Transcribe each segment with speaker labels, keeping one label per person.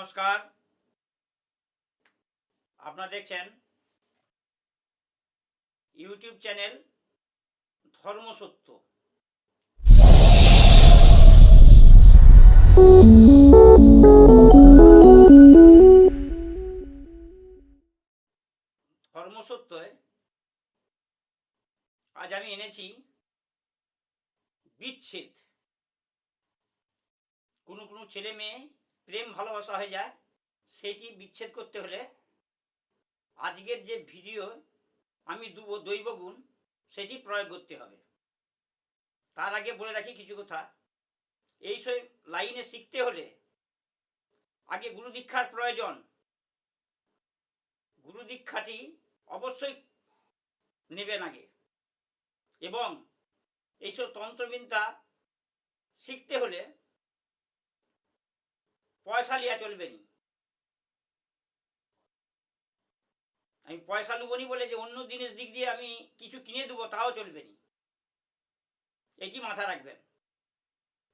Speaker 1: নমস্কার। আপনারা দেখছেন ইউটিউব চ্যানেল ধর্মসত্য। ধর্মসত্যয় আজ আমি এনেছি বিচ্ছেদ। কোনো কোনো ছেলে মেয়ে প্রেম ভালোবাসা হয়ে যায়, সেটি বিচ্ছেদ করতে হলে আজকের যে ভিডিও, আমি দুব দৈব গুণ, সেটি প্রয়োগ করতে হবে। তার আগে বলে রাখি কিছু কথা। এই সব লাইনে শিখতে হলে আগে গুরু দীক্ষার প্রয়োজন। গুরু দীক্ষাটি অবশ্যই নেবেন আগে। এবং এইসব তন্ত্রবিদ্যা শিখতে হলে পয়সা লিয়া চলবে নি। আমি পয়সা লুবনি বলে যে অন্য জিনিস দিক দিয়ে আমি কিছু কিনে দেবো, তাও চলবে নি। এটি মাথা রাখবেন।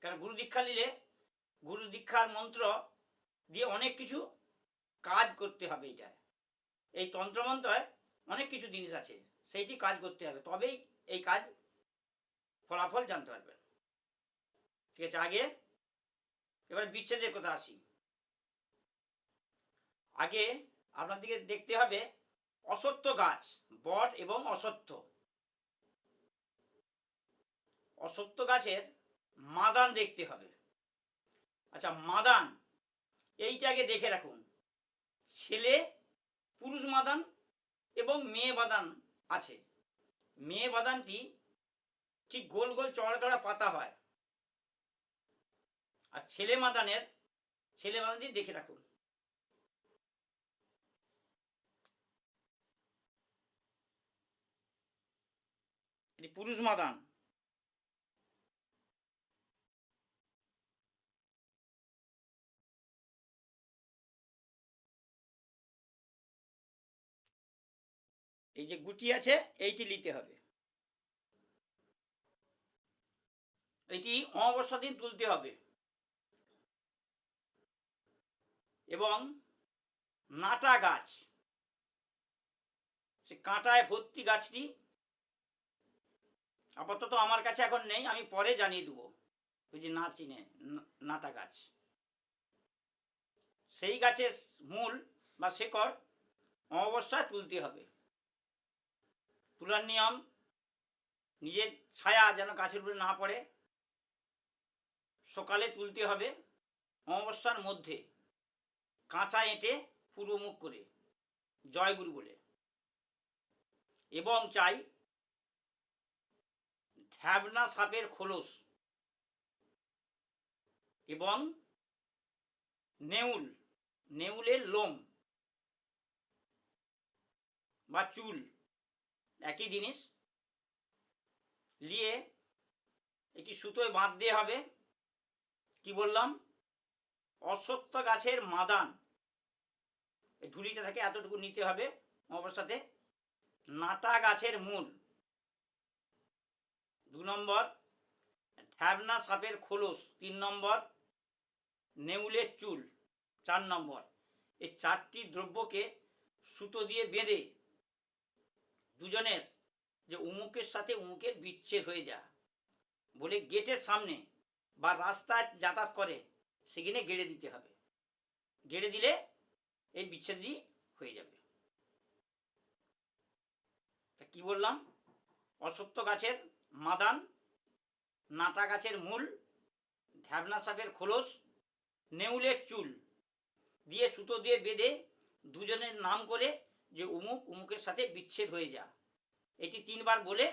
Speaker 1: কারণ গুরু দীক্ষা নিলে গুরু দীক্ষার মন্ত্র দিয়ে অনেক কিছু কাজ করতে হবে এটা। এই তন্ত্রমন্ত্রয় অনেক কিছু জিনিস আছে, সেইটি কাজ করতে হবে। তবেই এই কাজ ফলাফল জানতে পারবেন। ঠিক আছে, আগে এবার বিচ্ছেদের কথা আসি। আগে আপনাদেরকে দেখতে হবে অসত্য গাছ, বট এবং অসত্য। অসত্য গাছের মাদান দেখতে হবে। আচ্ছা মাদান এইটাকে দেখে রাখুন। ছেলে, পুরুষ মাদান এবং মেয়ে বাদান আছে। মেয়ে বাদানটি ঠিক গোল গোল চড়া চড়া পাতা হয়। আর ছেলে মাদানের, ছেলে মাদানটি দেখে রাখুন। এটি পুরুষ মাদান। এই যে গুটি আছে, এইটি নিতে হবে। এটি অমাবস্যা দিন তুলতে হবে। এবং নাটা গাছ। সে কাঁটায় ভর্তি গাছটি আপাতত আমার কাছে এখন নেই, আমি পরে জানিয়ে দেবো। যে না চিনে নাটা গাছ। সেই গাছের মূল বা শেকড় অমাবস্যায় তুলতে হবে। তুলার নিয়ম, নিজের ছায়া যেন গাছের উপরে না পড়ে, সকালে তুলতে হবে অমাবস্যার মধ্যে। কাঁচা এঁটে পূর্ব মুখ করে, জয়গুরু বলে। এবং চাই ঢ্যাবনা সাপের খোলস এবং নেউল, নেউলের লোম বা চুল, একই জিনিস নিয়ে একটি সুতোয় বাঁধতে হবে। কি বললাম? অশ্বত্থ গাছের মাদান। ঢুলিটা থাকে এতটুকু নিতে হবে অবস্থাতে। নাটা গাছের মূল। দু নম্বর ঢ্যাবনা সাপের খোলস। তিন নম্বর, নেউলের চুল। চার নম্বর, এই চারটি দ্রব্যকে সুতো দিয়ে বেঁধে দুজনের যে উমুকের সাথে উমুকের বিচ্ছেদ হয়ে যা বলে গেটের সামনে বা রাস্তায় যাতায়াত করে। সেখানে গেড়ে দিতে হবে। গেড়ে দিলে এই বিচ্ছেদই হয়ে যাবে। তা কি বললাম? অসত্য গাছের মাদান, নাটা গাছের মূল, ঢ্যাবনা সাপের খোলস, নেউলের চুল দিয়ে সুতো দিয়ে বেঁধে দুজনের নাম করে যে উমুক উমুকের সাথে বিচ্ছেদ হয়ে যা। এটি তিনবার বলে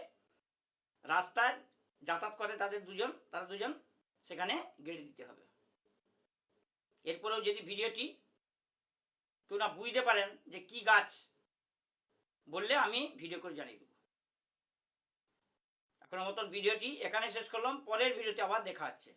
Speaker 1: রাস্তায় যাতায়াত করে তাদের দুজন, তারা দুজন সেখানে গেড়ে দিতে হবে। এরপরেও যদি ভিডিওটি কেউ না বুঝতে পারেন যে কি গাছ, বললে আমি ভিডিও করে জানিয়ে দেব। এখনও মতন ভিডিওটি এখানে শেষ করলাম, পরের ভিডিওতে আবার দেখা হচ্ছে।